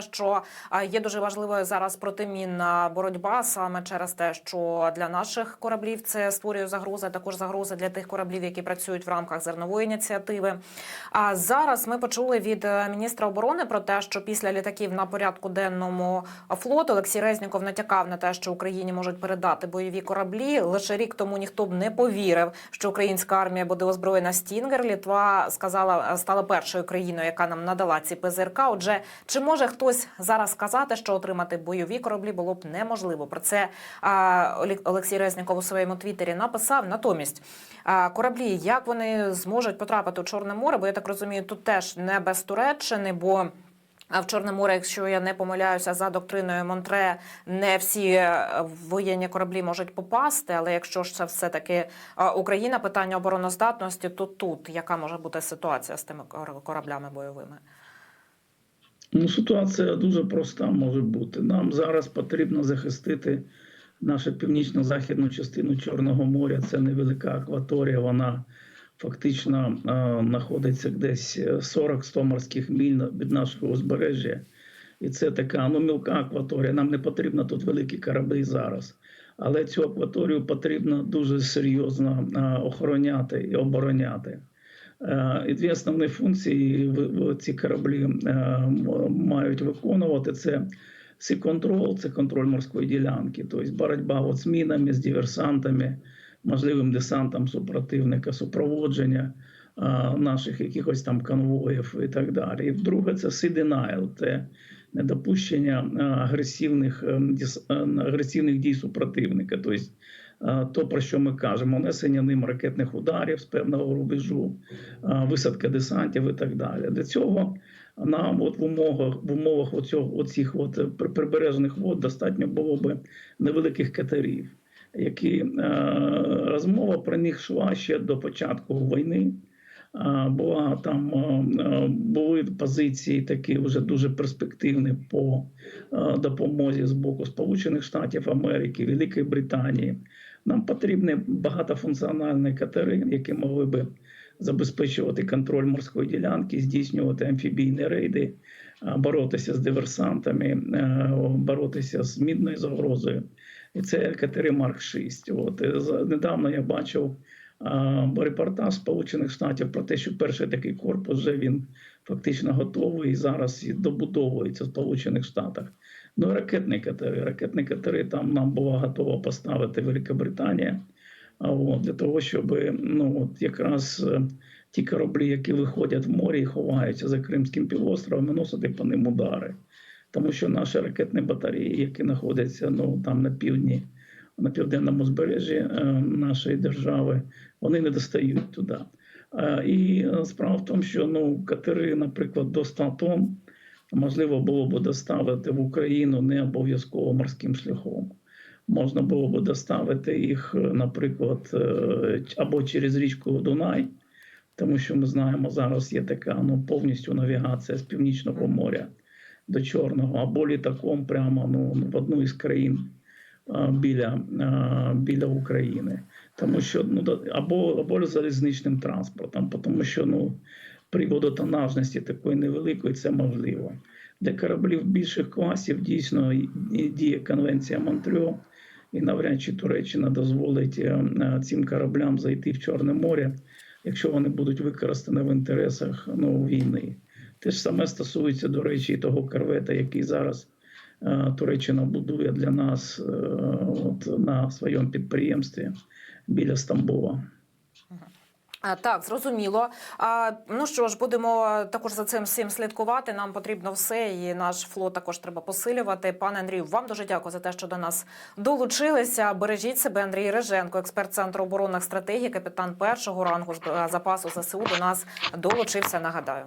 Що є дуже важливою зараз протимінна боротьба саме через те, що для наших кораблів це створює загрози, а також загрози для тих кораблів, які працюють в рамках зернової ініціативи. А зараз ми почули від е, міністра оборони про те, що після літаків на порядку денному флоту Олексій Резніков натякав на те, що Україні можуть передати бойові кораблі. Лише рік тому ніхто б не повірив, що українська армія буде озброєна Стінгер. Літва сказала стала першою країною, яка нам надала ці ПЗРК. Отже, чи може хтось зараз сказати, що отримати бойові кораблі було б неможливо? Про це Олексій Резніков у своєму твіттері написав. Натомість кораблі, як вони зможуть потрапити у Чорне море? Бо я так розумію, тут теж не без Туреччини, бо. А в Чорне море, якщо я не помиляюся, за доктриною Монтре, не всі е, воєнні кораблі можуть попасти. Але якщо ж це все таки Україна, питання обороноздатності, то тут яка може бути ситуація з тими кораблями бойовими? Ну, ситуація дуже проста може бути. Нам зараз потрібно захистити нашу північно-західну частину Чорного моря. Це невелика акваторія. Вона фактично е, знаходиться десь 40-100 морських миль на- від нашого узбережжя. І це така ну, мілка акваторія. Нам не потрібно тут великі кораблі зараз. Але цю акваторію потрібно дуже серйозно е, охороняти і обороняти. Е, І дві основні функції ці кораблі е, мають виконувати це. Контроль, це контроль морської ділянки, тобто боротьба от з мінами, з диверсантами, можливим десантом супротивника, супроводження е, наших якихось там конвоїв і так далі. І друге, це sea denial, це недопущення агресивних, агресивних дій супротивника. Тобто то, про що ми кажемо, несення ним ракетних ударів з певного рубежу, висадка десантів і так далі. Для цього нам от в умовах в умовах оцього, оцих от при- прибережних вод достатньо було би невеликих катерів, які е, розмова про них йшла ще до початку війни. Була там е, е, були позиції такі вже дуже перспективні по допомозі з боку Сполучених Штатів Америки, Великої Британії. Нам потрібні багатофункціональні катери, які могли би забезпечувати контроль морської ділянки, здійснювати амфібійні рейди, боротися з диверсантами, боротися з мідною загрозою. І це катери Марк 6. От е, недавно я бачив репортаж Сполучених Штатів про те, що перший такий корпус вже він фактично готовий і зараз добудовується в Сполучених Штатах. Ну, ракетні катери. Ракетні катери там нам була готова поставити Велика Британія. А от, для того, щоб ну, от якраз е, ті кораблі, які виходять в море і ховаються за Кримським півостровом, наносити по ним удари. Тому що наші ракетні батареї, які знаходяться ну, там на півдні, на південному збережжі е, нашої держави, вони не достають туди. Е, І справа в тому, що ну, катери, наприклад, до 100 тонн можливо було б доставити в Україну не обов'язково морським шляхом. Можна було б доставити їх, е, наприклад, е, або через річку Дунай, тому що ми знаємо, зараз є така ну, повністю навігація з північного моря до Чорного, або літаком прямо ну, в одну із країн біля, біля України. Тому що ну, або, або залізничним транспортом, тому що ну, при водотонажності такої невеликої це можливо. Для кораблів більших класів дійсно діє конвенція Монтрьо, і навряд чи Туреччина дозволить е, е, цим кораблям зайти в Чорне море, якщо вони будуть використані в інтересах ну, війни. Те ж саме стосується, до речі, і того корвета, який зараз е, Туреччина будує для нас от, на своєму підприємстві біля Стамбула. Так, зрозуміло. А, ну що ж, будемо також за цим всім слідкувати. Нам потрібно все, і наш флот також треба посилювати. Пане Андрію, вам дуже дякую за те, що до нас долучилися. Бережіть себе, Андрій Реженко, експерт центру оборонних стратегій, капітан першого рангу запасу ЗСУ. До нас долучився. Нагадаю.